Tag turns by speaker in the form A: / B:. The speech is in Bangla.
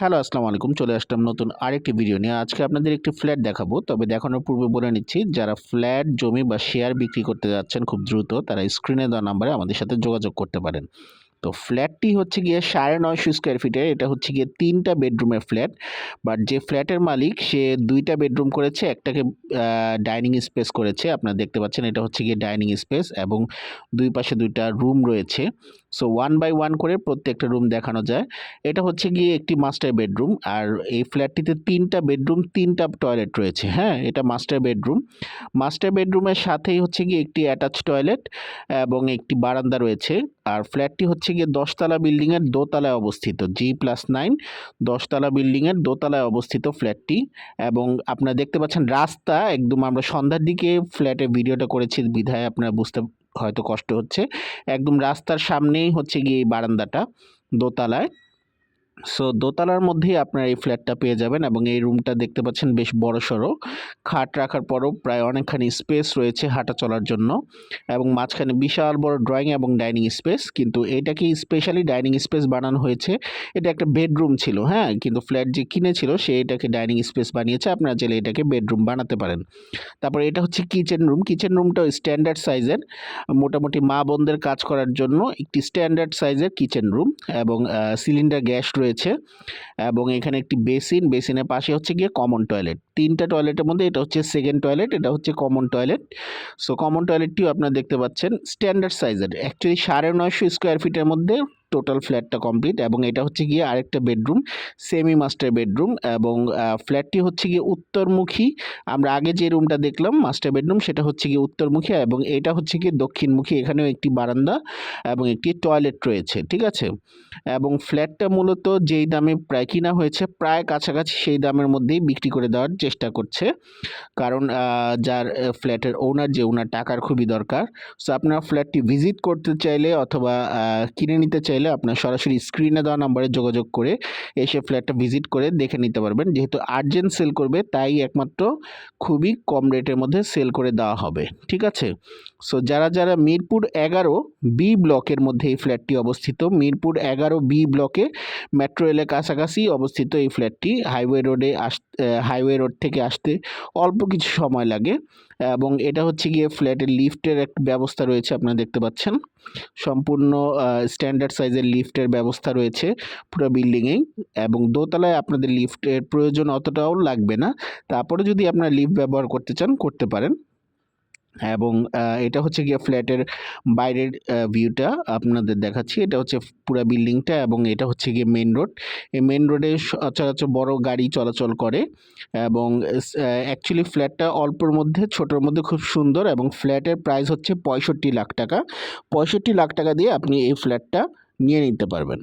A: হ্যালো, আসসালামু আলাইকুম। চলে আসলাম নতুন আরেকটি ভিডিও নিয়ে। আজকে আপনাদের একটি ফ্ল্যাট দেখাবো। তবে দেখানোর পূর্বে বলে নিচ্ছি, যারা ফ্ল্যাট জমি বা শেয়ার বিক্রি করতে যাচ্ছেন খুব দ্রুত, তারা স্ক্রিনে দেওয়া নাম্বারে আমাদের সাথে যোগাযোগ করতে পারেন। তো ফ্ল্যাটটি হচ্ছে গিয়ে সাড়ে নয়শো স্কোয়ার ফিটের এটা হচ্ছে গিয়ে তিনটা বেডরুমের ফ্ল্যাট বাট যে ফ্ল্যাটের মালিক, সে দুইটা বেডরুম করেছে, একটাকে ডাইনিং স্পেস করেছে। আপনারা দেখতে পাচ্ছেন, এটা হচ্ছে গিয়ে ডাইনিং স্পেস এবং দুই পাশে দুইটা রুম রয়েছে। সো ওয়ান বাই ওয়ান করে প্রত্যেকটা রুম দেখানো যায়। এটা হচ্ছে গিয়ে একটি মাস্টার বেডরুম আর এই ফ্ল্যাটটিতে তিনটা বেডরুম তিনটা টয়লেট রয়েছে। হ্যাঁ এটা মাস্টার বেডরুম মাস্টার বেডরুমের সাথেই হচ্ছে গিয়ে একটি অ্যাটাচ টয়লেট এবং একটি বারান্দা রয়েছে। আর ফ্ল্যাটটি হচ্ছে গিয়ে দশতলা বিল্ডিংয়ের দোতলায় অবস্থিত। জি প্লাস নাইন দশতলা বিল্ডিংয়ের দোতলায় অবস্থিত ফ্ল্যাটটি এবং আপনারা দেখতে পাচ্ছেন রাস্তা, একদম আমরা সন্ধ্যার দিকে ফ্ল্যাটের ভিডিওটা করেছি, বিধায় আপনারা বুঝতে হয়তো কষ্ট হচ্ছে। একদম রাস্তার সামনেই হচ্ছে গিয়ে এই বারান্দাটা দোতলায়। সো দোতলার মধ্যেই আপনারা এই ফ্ল্যাটটা পেয়ে যাবেন এবং এই রুমটা দেখতে পাচ্ছেন বেশ বড় সড়ো খাট রাখার পরও প্রায় অনেকখানি স্পেস রয়েছে হাঁটা চলার জন্য এবং মাঝখানে বিশাল বড় ড্রয়িং এবং ডাইনিং স্পেস। কিন্তু এটাকে স্পেশালি ডাইনিং স্পেস বানানো হয়েছে। এটা একটা বেডরুম ছিল হ্যাঁ? কিন্তু ফ্ল্যাট যে কিনেছিল সে এটাকে ডাইনিং স্পেস বানিয়েছে। আপনারা চাইলে এটাকে বেডরুম বানাতে পারেন। তারপর এটা হচ্ছে কিচেন রুম। কিচেন রুমটাও স্ট্যান্ডার্ড সাইজের। মোটামুটি মা বোনদের কাজ করার জন্য একটি স্ট্যান্ডার্ড সাইজের কিচেন রুম এবং সিলিন্ডার গ্যাস রয়েছে এবং এখানে একটি বেসিন, বেসিনের পাশে হচ্ছে গিয়ে কমন টয়লেট তিনটা টয়লেটের মধ্যে এটা হচ্ছে সেকেন্ড টয়লেট এটা হচ্ছে কমন টয়লেট সো কমন টয়লেটটিও আপনারা দেখতে পাচ্ছেন স্ট্যান্ডার্ড সাইজের অ্যাকচুয়ালি সাড়ে নয়শো স্কোয়ার ফিটের মধ্যে টোটাল ফ্ল্যাটটা কমপ্লিট এবং এটা হচ্ছে গিয়ে আরেকটা বেডরুম সেমি মাস্টার বেডরুম এবং ফ্ল্যাটটি হচ্ছে গিয়ে উত্তরমুখী। আমরা আগে যে রুমটা দেখলাম মাস্টার বেডরুম সেটা হচ্ছে গিয়ে উত্তরমুখী এবং এটা হচ্ছে গিয়ে দক্ষিণমুখী। এখানেও একটি বারান্দা এবং একটি টয়লেট রয়েছে, ঠিক আছে? এবং ফ্ল্যাটটা মূলত যেই দামে প্রায় কিনা হয়েছে, প্রায় কাছাকাছি সেই দামের মধ্যেই বিক্রি করে দেওয়ার চেষ্টা করছে। কারণ যার ফ্ল্যাটের ওনার যে ওনার টাকার খুবই দরকার। সো আপনারা ফ্ল্যাটটি ভিজিট করতে চাইলে অথবা কিনে নিতে চাইলে আপনার সরাসরি স্ক্রিনে দেওয়া নাম্বারে যোগাযোগ করে এসে ফ্ল্যাটটা ভিজিট করে দেখে নিতে পারবেন। যেহেতু আর্জেন্ট সেল করবে, তাই একমাত্র খুবই কম রেটের মধ্যে সেল করে দেওয়া হবে। ঠিক আছে? সো যারা যারা মিরপুর এগারো বি ব্লকের মধ্যে এই ফ্ল্যাটটি অবস্থিত, মিরপুর এগারো বি ব্লকে মেট্রো রেলের কাছাকাছি অবস্থিত এই ফ্ল্যাটটি হাইওয়ে রোডে আস হাইওয়ে রোড থেকে আসতে অল্প কিছু সময় লাগে। এবং এটা হচ্ছে গিয়ে ফ্ল্যাটের লিফটের একটা ব্যবস্থা রয়েছে, আপনারা দেখতে পাচ্ছেন। সম্পূর্ণ স্ট্যান্ডার্ড সাইজের লিফটের ব্যবস্থা রয়েছে পুরো বিল্ডিংয়েই এবং দোতলায় আপনাদের লিফটের প্রয়োজন অতটাও লাগবে না। তারপরে যদি আপনারা লিফট ব্যবহার করতে চান, করতে পারেন। এবং এটা হচ্ছে গিয়ে ফ্ল্যাটের বাইরের ভিউটা আপনাদের দেখাচ্ছি। এটা হচ্ছে পুরো বিল্ডিংটা এবং এটা হচ্ছে গিয়ে মেন রোড। এই মেন রোডে সচরাচর বড় গাড়ি চলাচল করে এবং অ্যাকচুয়ালি ফ্ল্যাটটা অল্পর মধ্যে, ছোটোর মধ্যে খুব সুন্দর এবং ফ্ল্যাটের প্রাইস হচ্ছে পঁয়ষট্টি লাখ টাকা। পঁয়ষট্টি লাখ টাকা দিয়ে আপনি এই ফ্ল্যাটটা নিয়ে নিতে পারবেন।